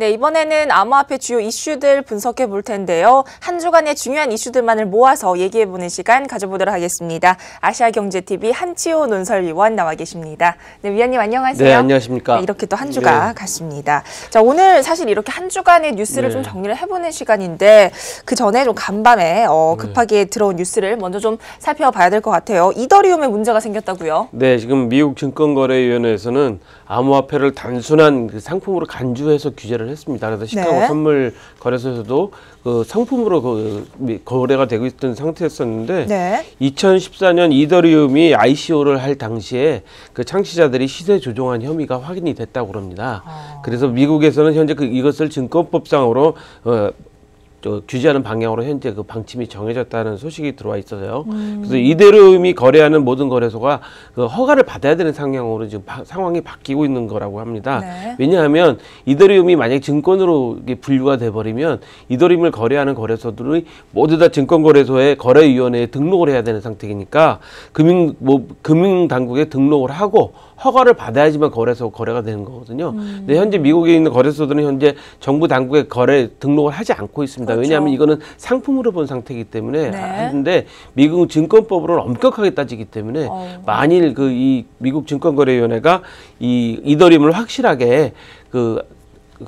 네, 이번에는 암호화폐 주요 이슈들 분석해 볼 텐데요. 한 주간의 중요한 이슈들만을 모아서 얘기해 보는 시간 가져보도록 하겠습니다. 아시아경제TV 한치호 논설위원 나와 계십니다. 네, 위원님 안녕하세요. 네, 안녕하십니까. 네, 이렇게 또 한 주가 네. 갔습니다. 자, 오늘 사실 이렇게 한 주간의 뉴스를 네. 좀 정리를 해보는 시간인데 그 전에 좀 간밤에 어, 네. 급하게 들어온 뉴스를 먼저 좀 살펴봐야 될 것 같아요. 이더리움에 문제가 생겼다고요? 네, 지금 미국 증권거래위원회에서는 암호화폐를 단순한 그 상품으로 간주해서 규제를 했습니다. 그래서 시카고 네. 선물 거래소에서도 그 상품으로 그 미- 거래가 되고 있던 상태였었는데 네. 2014년 이더리움이 ICO를 할 당시에 그 창시자들이 시세 조종한 혐의가 확인이 됐다고 그럽니다. 아. 그래서 미국에서는 현재 그 이것을 증권법상으로 어, 저 규제하는 방향으로 현재 그 방침이 정해졌다는 소식이 들어와 있어요. 그래서 이더리움이 거래하는 모든 거래소가 그 허가를 받아야 되는 상황으로 지금 바- 상황이 바뀌고 있는 거라고 합니다. 네. 왜냐하면 이더리움이 만약 증권으로 분류가 돼 버리면 이더리움을 거래하는 거래소들이 모두 다 증권거래소에 거래위원회에 등록을 해야 되는 상태이니까 금융 뭐 금융 당국에 등록을 하고 허가를 받아야지만 거래소 거래가 되는 거거든요. 근데 현재 미국에 있는 거래소들은 현재 정부 당국에 거래 등록을 하지 않고 있습니다. 그렇죠. 왜냐하면 이거는 상품으로 본 상태이기 때문에 네. 하는데 미국 증권법으로 엄격하게 따지기 때문에 어우. 만일 그 이 미국 증권거래위원회가 이 이더리움을 확실하게 그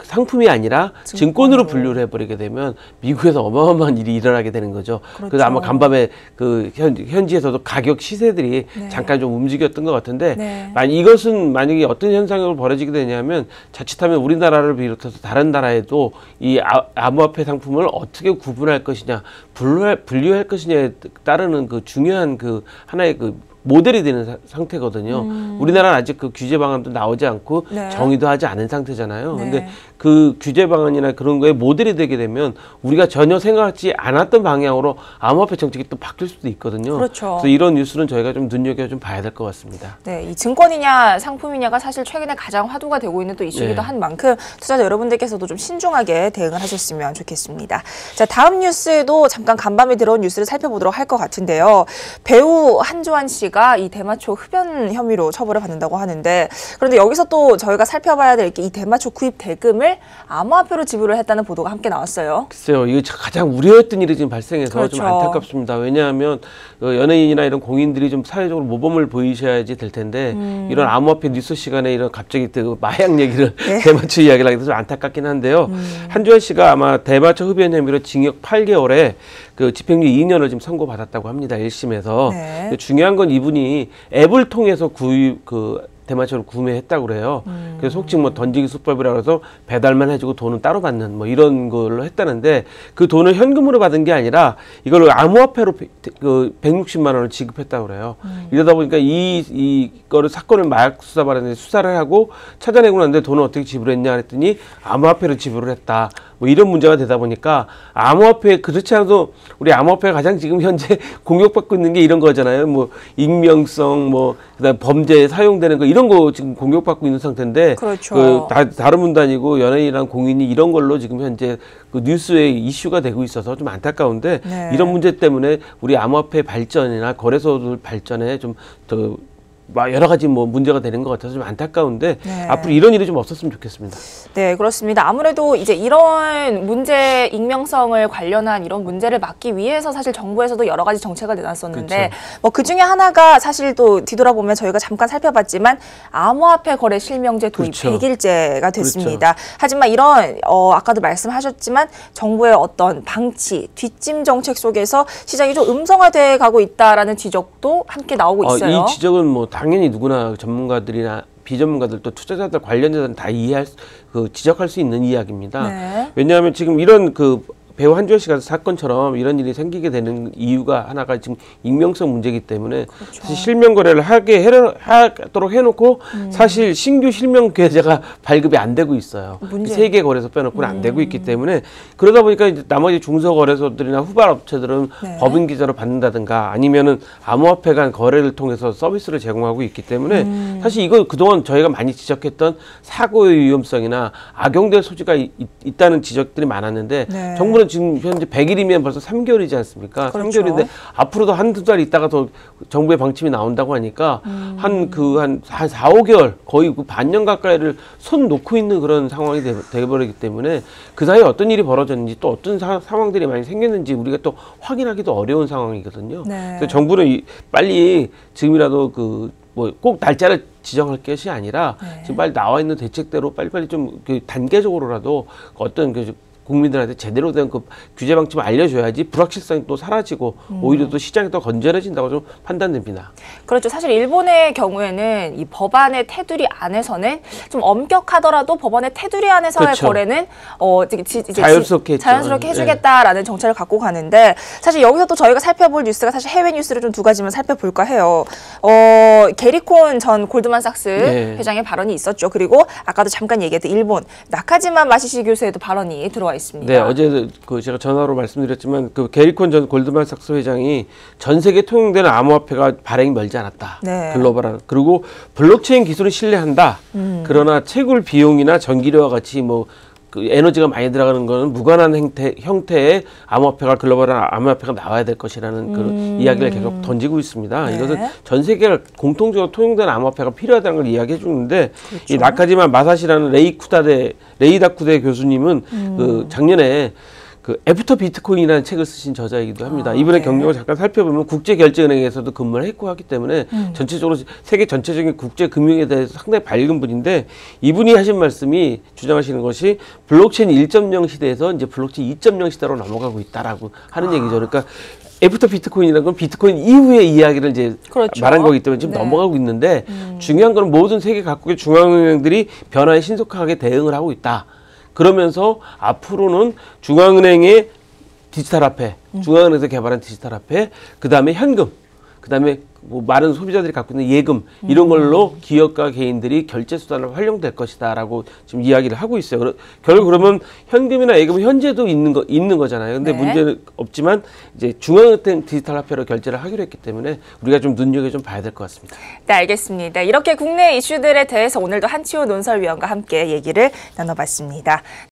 상품이 아니라 증권 으로 분류를 해버리게 되면 미국에서 어마어마한 일이 일어나게 되는 거죠. 그래서 그렇죠. 아마 간밤에 그 현, 현지에서도 가격 시세들이 네. 잠깐 좀 움직였던 것 같은데 네. 만 이것은 만약에 어떤 현상이 벌어지게 되냐면 자칫하면 우리나라를 비롯해서 다른 나라에도 이 아- 암호화폐 상품을 어떻게 구분할 것이냐 분류할, 분류할 것이냐에 따르는 그 중요한 그 하나의 그 모델이 되는 사- 상태거든요. 우리나라는 아직 그 규제 방안도 나오지 않고 음. 네. 정의도 하지 않은 상태잖아요. 네. 근데 그 규제 방안이나 그런 거에 모델이 되게 되면 우리가 전혀 생각하지 않았던 방향으로 암호화폐 정책이 또 바뀔 수도 있거든요. 그렇죠. 그래서 이런 뉴스는 저희가 좀 눈여겨 좀 봐야 될 것 같습니다. 네, 이 증권이냐 상품이냐가 사실 최근에 가장 화두가 되고 있는 또 이슈이기도 네. 한 만큼 투자자 여러분들께서도 좀 신중하게 대응을 하셨으면 좋겠습니다. 자, 다음 뉴스도 잠깐 간밤에 들어온 뉴스를 살펴보도록 할 것 같은데요. 배우 한조한 씨가 이 대마초 흡연 혐의로 처벌을 받는다고 하는데 그런데 여기서 또 저희가 살펴봐야 될 게 이 대마초 구입 대금을 암호화폐로 지불을 했다는 보도가 함께 나왔어요. 글쎄요, 이게 자- 가장 우려했던 일이 지금 발생해서 그렇죠. 좀 안타깝습니다. 왜냐하면 어, 연예인이나 이런 공인들이 좀 사회적으로 모범을 보이셔야지 될 텐데 이런 암호화폐 뉴스 시간에 이런 갑자기 그 마약 얘기를 네. 대마초 이야기를 돼서 좀 안타깝긴 한데요. 한주환 씨가 아마 대마초 흡연 혐의로 징역 8개월에 그 집행유 2년을 지금 선고받았다고 합니다. 1심에서. 네. 중요한 건 이분이 앱을 통해서 구입 그 대마초를 구매했다고 그래요. 그래서 속칭 뭐 던지기 수법이라 그래서 배달만 해주고 돈은 따로 받는 뭐 이런 걸로 했다는데 그 돈을 현금으로 받은 게 아니라 이걸 암호화폐로 배- 그 160만 원을 지급했다고 그래요. 이러다 보니까 이 이거를 사건을 마약 수사반에 수사를 하고 찾아내고 났는데 돈을 어떻게 지불했냐 했더니 암호화폐로 지불을 했다. 뭐 이런 문제가 되다 보니까 암호화폐 그렇지 않아도 우리 암호화폐가 가장 지금 현재 공격받고 있는 게 이런 거잖아요. 뭐 익명성 뭐 그다음 범죄에 사용되는 거 이런 거 지금 공격받고 있는 상태인데 그렇죠. 그 다, 다른 분도 아니고 연예인이랑 공인이 이런 걸로 지금 현재 그 뉴스에 이슈가 되고 있어서 좀 안타까운데 네. 이런 문제 때문에 우리 암호화폐 발전이나 거래소들 발전에 좀더 여러 가지 뭐 문제가 되는 것 같아서 좀 안타까운데 네. 앞으로 이런 일이 좀 없었으면 좋겠습니다. 네, 그렇습니다. 아무래도 이제 이런 문제 익명성을 관련한 이런 문제를 막기 위해서 사실 정부에서도 여러 가지 정책을 내놨었는데 그렇죠. 뭐그 중에 하나가 사실 또 뒤돌아보면 저희가 잠깐 살펴봤지만 암호화폐 거래 실명제 도입 그렇죠. 100일째가 됐습니다. 하지만 이런 어 아까도 말씀하셨지만 정부의 어떤 방치, 뒷짐 정책 속에서 시장이 좀 음성화돼 가고 있다라는 지적도 함께 나오고 어, 있어요. 이 지적은 뭐 당연히 누구나 전문가들이나 비전문가들 또 투자자들 관련자들은 다 이해할 수- 그 지적할 수 있는 이야기입니다. 네. 왜냐하면 지금 이런 그 배우 한주현 씨가 사건처럼 이런 일이 생기게 되는 이유가 하나가 지금 익명성 문제이기 때문에 그렇죠. 사실 실명 거래를 하게 해, 하도록 해놓고 음. 사실 신규 실명 계좌가 발급이 안 되고 있어요. 문제. 세개 거래소 빼놓고는 안 되고 음. 있기 때문에 그러다 보니까 이제 나머지 중소 거래소들이나 후발 업체들은 네. 법인 기자로 받는다든가 아니면은 암호화폐 간 거래를 통해서 서비스를 제공하고 있기 때문에 음. 사실 이거 그동안 저희가 많이 지적했던 사고의 위험성이나 악용될 소지가 이- 있, 다는 지적들이 많았는데 네. 정부는 지금 현재 100일이면 벌써 3개월이지 않습니까? 그렇죠. 3개월인데 앞으로도 한두 달 있다가 더 정부의 방침이 나온다고 하니까 음. 한그한한 4, 5개월 거의 그 반년 가까이를 손 놓고 있는 그런 상황이 돼, 돼버리기 때문에 그 사이에 어떤 일이 벌어졌는지 또 어떤 사, 상황들이 많이 생겼는지 우리가 또 확인하기도 어려운 상황이거든요. 네. 그래서 정부는 이, 빨리 지금이라도 그 뭐꼭 날짜를 지정할 것이 아니라 네. 지금 빨리 나와 있는 대책대로 빨리빨리 좀 그 단계적으로라도 어떤 그 국민들한테 제대로 된 그 규제 방침을 알려줘야지 불확실성이 또 사라지고 음. 오히려 또 시장이 더 건전해진다고 좀 판단됩니다. 그렇죠. 사실 일본의 경우에는 이 법안의 테두리 안에서는 좀 엄격하더라도 법안의 테두리 안에서의 그렇죠. 거래는 어 이제, 지- 이제 자연스럽게. 자연스럽게 예. 해주겠다라는 정책을 갖고 가는데 사실 여기서 또 저희가 살펴볼 뉴스가 사실 해외 뉴스를 좀 두 가지만 살펴볼까 해요. 어 게리콘 전 골드만삭스 예. 회장의 발언이 있었죠. 그리고 아까도 잠깐 얘기했던 일본 나카지마 마시시 교수에도 발언이 들어와 있습니다. 네, 어제 그 제가 전화로 말씀드렸지만 그 게리콘 전 골드만삭스 회장이 전 세계 통용되는 암호화폐가 발행이 멀지 않았다. 네. 글로벌한 그리고 블록체인 기술을 신뢰한다. 음. 그러나 채굴 비용이나 전기료와 같이 뭐 그 에너지가 많이 들어가는 거는 무관한 형태, 형태의 암호화폐가 글로벌한 암호화폐가 나와야 될 것이라는 그런 이야기를 계속 던지고 있습니다. 음. 네. 이것은 전 세계가 공통적으로 통용되는 암호화폐가 필요하다는 걸 이야기해 주는데 그렇죠. 이 나카지마 마사시라는 레이쿠다대 레이다쿠대 교수님은 음. 그 작년에 그 애프터 비트코인이라는 책을 쓰신 저자이기도 합니다. 아, 이분의 네. 경력을 잠깐 살펴보면 국제결제은행에서도 근무를 했고 하기 때문에 음. 전체적으로 세계 전체적인 국제 금융에 대해서 상당히 밝은 분인데 이분이 하신 말씀이 주장하시는 것이 블록체인 1.0 시대에서 이제 블록체인 2.0 시대로 넘어가고 있다라고 하는 얘기죠. 그러니까 애프터 비트코인이라는 건 비트코인 이후의 이야기를 이제 그렇죠. 말한 거기 때문에 지금 네. 넘어가고 있는데 중요한 건 모든 세계 각국의 중앙은행들이 변화에 신속하게 대응을 하고 있다. 그러면서 앞으로는 중앙은행의 디지털 화폐, 중앙은행에서 개발한 디지털 화폐, 그 다음에 현금, 그 다음에 뭐 많은 소비자들이 갖고 있는 예금 이런 걸로 기업과 개인들이 결제 수단을 활용될 것이다라고 지금 이야기를 하고 있어요. 결국 그러면 현금이나 예금은 현재도 있는 거 있는 거잖아요. 근데 네. 문제는 없지만 이제 중앙은행 디지털 화폐로 결제를 하기로 했기 때문에 우리가 좀 눈여겨 좀 봐야 될 것 같습니다. 네, 알겠습니다. 이렇게 국내 이슈들에 대해서 오늘도 한치호 논설위원과 함께 얘기를 나눠봤습니다.